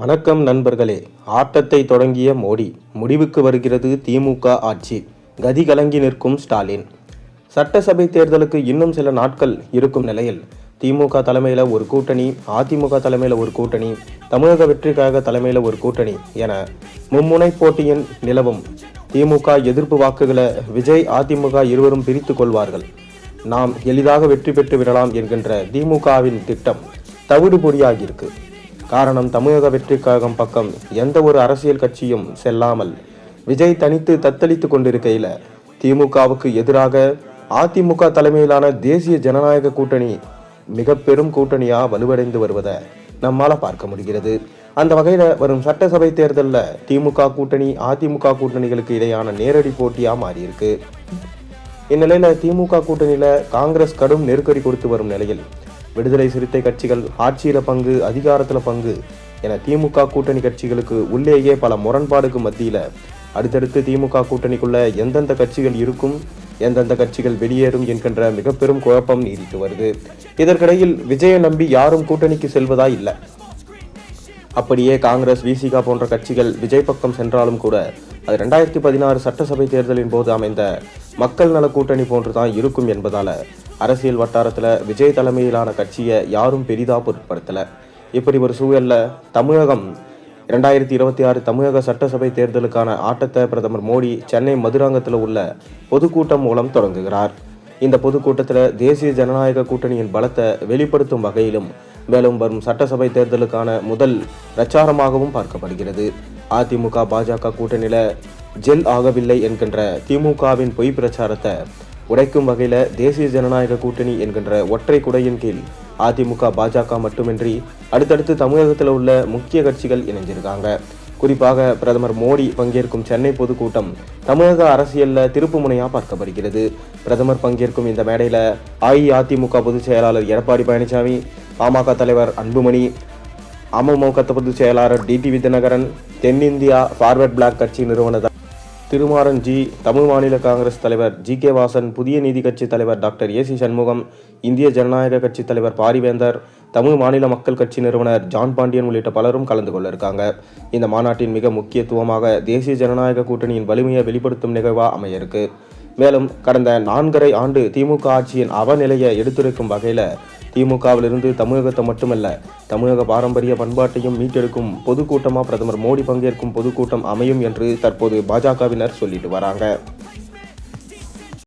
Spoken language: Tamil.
வணக்கம் நண்பர்களே. ஆட்டத்தை தொடங்கிய மோடி முடிவுக்கு வருகிறது திமுக ஆட்சி. கதி கலங்கி நிற்கும் ஸ்டாலின். சட்டசபை தேர்தலுக்கு இன்னும் சில நாட்கள் இருக்கும் நிலையில் திமுக தலைமையில் ஒரு கூட்டணி அதிமுக தலைமையில் ஒரு கூட்டணி தமிழக வெற்றிக்காக தலைமையில் ஒரு கூட்டணி என மும்முனை போட்டியின் நிலவும் திமுக எதிர்ப்பு வாக்குகளை விஜய் அதிமுக இருவரும் பிரித்து கொள்வார்கள். நாம் எளிதாக வெற்றி பெற்று விடலாம் என்கின்ற திமுகவின் திட்டம் தவிடு பொடியாகியிருக்கு காரணம் தமிழக வெற்றிக் கழகம் பக்கம் எந்த ஒரு அரசியல் கட்சியும் செல்லாமல் விஜய் தனித்து தத்தளித்து கொண்டிருக்கையில் திமுகவுக்கு எதிராக அதிமுக தலைமையிலான தேசிய ஜனநாயக கூட்டணி மிக பெரும் கூட்டணியாக வலுவடைந்து வருவதை நம்மால் பார்க்க முடிகிறது. அந்த வகையில் வரும் சட்டசபை தேர்தலில் திமுக கூட்டணி அதிமுக கூட்டணிகளுக்கு இடையான நேரடி போட்டியாக மாறியிருக்கு. இந்நிலையில் திமுக கூட்டணியில் காங்கிரஸ் கடும் நெருக்கடி கொடுத்து வரும் நிலையில் விடுதலை சிறுத்தை கட்சிகள் ஆட்சியில் பங்கு அதிகாரத்தில் பங்கு என திமுக கூட்டணி கட்சிகளுக்கு உள்ளேயே பல முரண்பாடுக்கு மத்தியில் அடுத்தடுத்து திமுக கூட்டணிக்குள்ள எந்தெந்த கட்சிகள் இருக்கும் எந்தெந்த கட்சிகள் வெளியேறும் என்கின்ற மிக பெரும் குழப்பம் நீடித்து வருது. இதற்கிடையில் விஜயை நம்பி யாரும் கூட்டணிக்கு செல்வதா இல்லை. அப்படியே காங்கிரஸ் விசிகா போன்ற கட்சிகள் விஜய் பக்கம் சென்றாலும் கூட அது ரெண்டாயிரத்தி பதினாறு சட்டசபை தேர்தலின் போது அமைந்த மக்கள் நல கூட்டணி போன்று தான் இருக்கும் என்பதால் அரசியல் வட்டாரத்தில் விஜய் தலைமையிலான கட்சியை யாரும் பெரிதா பொருட்படுத்தலை. இப்படி ஒரு சூழலில் தமிழகம் இரண்டாயிரத்தி இருபத்தி ஆறு தமிழக சட்டசபை தேர்தலுக்கான ஆட்டத்தை பிரதமர் மோடி சென்னை மதுராங்கத்தில் உள்ள பொதுக்கூட்டம் மூலம் தொடங்குகிறார். இந்த பொதுக்கூட்டத்தில் தேசிய ஜனநாயக கூட்டணியின் பலத்தை வெளிப்படுத்தும் வகையிலும் மேலும் வரும் சட்டசபை தேர்தலுக்கான முதல் பிரச்சாரமாகவும் பார்க்கப்படுகிறது. அதிமுக பாஜக கூட்டணியில் ஜெல் ஆகவில்லை என்கின்ற திமுகவின் பொய் பிரச்சாரத்தை உடைக்கும் வகையில் தேசிய ஜனநாயக கூட்டணி என்கின்ற ஒற்றை குடையின் கீழ் அதிமுக பாஜக மட்டுமின்றி அடுத்தடுத்து தமிழகத்தில் உள்ள முக்கிய கட்சிகள் இணைஞ்சிருக்காங்க. குறிப்பாக பிரதமர் மோடி பங்கேற்கும் சென்னை பொதுக்கூட்டம் தமிழக அரசியலில் திருப்புமுனையாக பார்க்கப்படுகிறது. பிரதமர் பங்கேற்கும் இந்த மேடையில் அஇஅதிமுக பொதுச் செயலாளர் எடப்பாடி பழனிசாமி பாமக தலைவர் அன்புமணி அமமுக பொதுச் செயலாளர் டிடிவி தினகரன் தென்னிந்தியா ஃபார்வர்ட் பிளாக் கட்சி நிறுவனர் திருமாறன் ஜி தமிழ் மாநில காங்கிரஸ் தலைவர் ஜி கே வாசன் புதிய நீதி கட்சி தலைவர் டாக்டர் ஏ சி சண்முகம் இந்திய ஜனநாயக கட்சி தலைவர் பாரிவேந்தர் தமிழ் மாநில மக்கள் கட்சி நிறுவனர் ஜான் பாண்டியன் உள்ளிட்ட பலரும் கலந்து கொள்ள இருக்காங்க இந்த மாநாட்டின் மிக முக்கியத்துவமாக தேசிய ஜனநாயக கூட்டணியின் வலிமையை வெளிப்படுத்தும் நிகழ்வாக அமைய இருக்குது மேலும் கடந்த நான்கரை ஆண்டு திமுக ஆட்சியின் அவநிலையை எடுத்துரைக்கும் வகையில் திமுகவிலிருந்து தமிழகத்தை மட்டுமல்ல தமிழக பாரம்பரிய பண்பாட்டையும் மீட்டெடுக்கும் பொதுக்கூட்டமாக பிரதமர் மோடி பங்கேற்கும் பொதுக்கூட்டம் அமையும் என்று தற்போது பாஜகவினர் சொல்லிட்டு வராங்க.